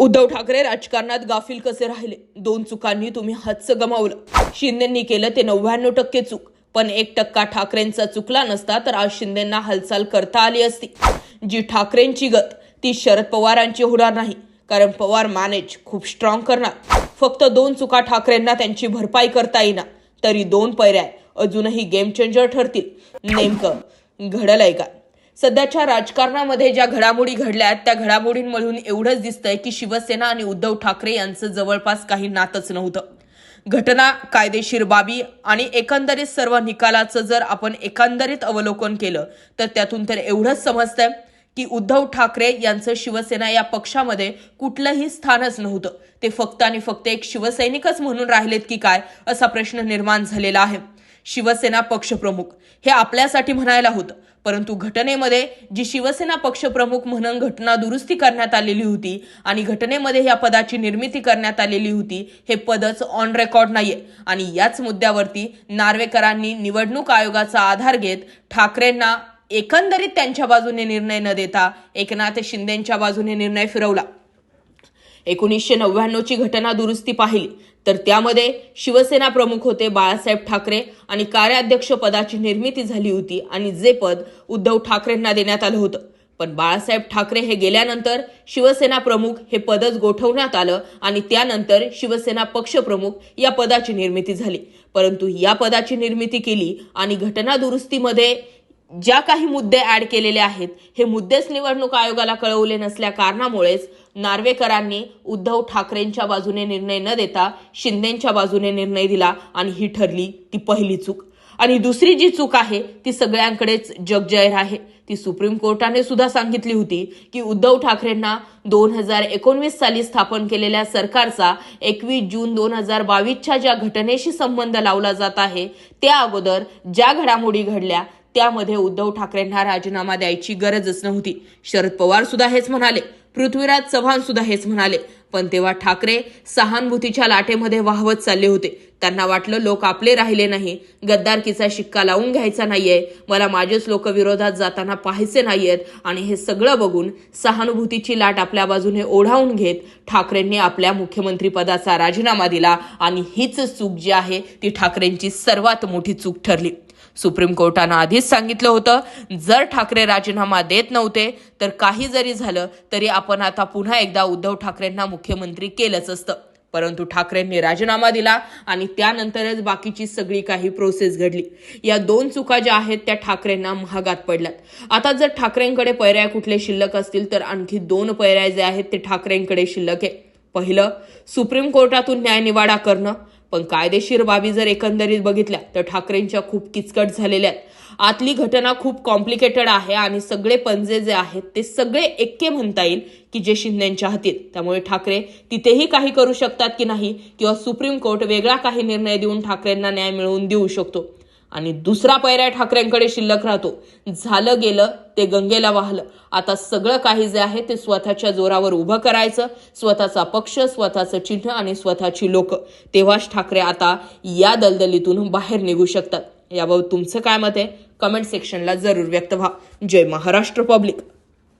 उद्धव ठाकरे राजकारणात गाफील कसे राहिले? दोन चुकांनी तुम्ही हत्स गमावलं. शिंदेंनी केलं ते नव्याण्णव टक्के चूक. पण एक टक्का ठाकरेंचा चुकला नसता तर आज शिंदेंना हालचाल करता आली असती. जी ठाकरेंची गत ती शरद पवारांची होणार नाही. कारण पवार मॅनेज खूप स्ट्रॉंग करणार. फक्त दोन चुका ठाकरेंना त्यांची भरपाई करता येईना. तरी दोन पर्याय अजूनही गेम चेंजर ठरतील. नेमकं घडलंय का? सध्याच्या राजकारणामध्ये ज्या घडामोडी घडल्यात त्या घडामोडींमधून एवढंच दिसतंय की शिवसेना आणि उद्धव ठाकरे यांचं जवळपास काही नातच नव्हतं. घटना कायदेशीर बाबी आणि एकंदरीत सर्व निकालाचं जर आपण एकंदरीत अवलोकन केलं तर त्यातून तर एवढंच समजतंय की उद्धव ठाकरे यांचं शिवसेना या पक्षामध्ये कुठलंही स्थानच नव्हतं. ते फक्त आणि फक्त एक शिवसैनिकच म्हणून राहिलेत की काय असा प्रश्न निर्माण झालेला आहे. शिवसेना पक्षप्रमुख. हे आपल्यासाठी म्हणायला होतं. परंतु घटनेमध्ये जी शिवसेना पक्षप्रमुख म्हणून घटना दुरुस्ती करण्यात आलेली होती आणि घटनेमध्ये या पदाची निर्मिती करण्यात आलेली होती हे पदच ऑन रेकॉर्ड नाहीये. आणि याच मुद्द्यावरती नार्वेकरांनी निवडणूक आयोगाचा आधार घेत ठाकरेंना एकंदरीत त्यांच्या बाजूने निर्णय न देता एकनाथ शिंदेच्या बाजूने निर्णय फिरवला. एकोणीसशे नव्याण्णवची घटना दुरुस्ती पाहिली. तर त्यामध्ये शिवसेना प्रमुख होते बाळासाहेब ठाकरे आणि कार्याध्यक्ष पदाची निर्मिती झाली होती आणि जे पद उद्धव ठाकरेंना देण्यात आलं होतं. पण बाळासाहेब ठाकरे हे गेल्यानंतर शिवसेना प्रमुख हे पदच गोठवण्यात आलं आणि त्यानंतर शिवसेना पक्षप्रमुख या पदाची निर्मिती झाली. परंतु या पदाची निर्मिती केली आणि घटना दुरुस्तीमध्ये ज्या काही मुद्दे ऍड केलेले आहेत हे मुद्देच निवडणूक आयोगाला कळवले नसल्या कारणामुळेच नार्वेकरांनी उद्धव ठाकरेंच्या बाजूने निर्णय न देता शिंदेच्या बाजूने निर्णय दिला आणि ही ठरली ती पहिली चूक. आणि दुसरी जी चूक आहे ती सगळ्यांकडेच जगजाहीर आहे. ती सुप्रीम कोर्टाने सुद्धा सांगितली होती की उद्धव ठाकरेंना दोन हजार एकोणवीस साली स्थापन केलेल्या सरकारचा एकवीस जून दोन हजार बावीसच्या ज्या घटनेशी संबंध लावला जात आहे त्या अगोदर ज्या घडामोडी घडल्या त्यामध्ये उद्धव ठाकरेंना राजीनामा द्यायची गरजच नव्हती. शरद पवार सुद्धा हेच म्हणाले. पृथ्वीराज चव्हाण सुद्धा हेच म्हणाले. पण तेव्हा ठाकरे सहानुभूतीच्या लाटेमध्ये वाहवत चालले होते. त्यांना वाटलं लोक आपले राहिले नाही. गद्दारकीचा शिक्का लावून घ्यायचा नाहीये. मला माझेच लोक विरोधात जाताना पाहायचे नाहीयेत. आणि हे सगळं बघून सहानुभूतीची लाट आपल्या बाजूने ओढावून घेत ठाकरेंनी आपल्या मुख्यमंत्रीपदाचा राजीनामा दिला. आणि हीच चूक जी आहे ती ठाकरेंची सर्वात मोठी चूक ठरली. सुप्रीम कोर्टानं आधीच सांगितलं होतं जर ठाकरे राजीनामा देत नव्हते तर काही जरी झालं तरी आपण आता पुन्हा एकदा उद्धव ठाकरेंना मुख्यमंत्री केलंच असतं. परंतु ठाकरेंनी राजीनामा दिला आणि त्यानंतरच बाकीची सगळी काही प्रोसेस घडली. या दोन चुका ज्या आहेत त्या ठाकरेंना महागात पडल्यात. आता जर ठाकरेंकडे पर्याय कुठले शिल्लक असतील तर आणखी दोन पर्याय जे आहेत ते ठाकरेंकडे शिल्लक आहे. पहिलं सुप्रीम कोर्टातून न्यायनिवाडा करणं. पण कायदेशीर बाबी जर एकंदरीत बघितल्या तर ठाकरेंच्या खूप किचकट झालेल्या आहेत. आतली घटना खूप कॉम्प्लिकेटेड आहे आणि सगळे पंजे जे आहेत ते सगळे एक्के म्हणता येईल की जे शिंदेच्या हातीत त्यामुळे ठाकरे तिथेही काही करू शकतात की नाही किंवा सुप्रीम कोर्ट वेगळा काही निर्णय देऊन ठाकरेंना न्याय मिळवून देऊ शकतो. आणि दुसरा पर्याय ठाकरेंकडे शिल्लक राहतो. झालं गेलं ते गंगेला वाहलं. आता सगळं काही जे आहे ते स्वतःच्या जोरावर उभं करायचं. स्वतःचा पक्ष स्वतःचं चिन्ह आणि स्वतःची लोक. तेव्हाच ठाकरे आता या दलदलीतून बाहेर निघू शकतात. याबाबत तुमचं काय मत आहे? कमेंट सेक्शनला जरूर व्यक्त व्हा. जय महाराष्ट्र पब्लिक.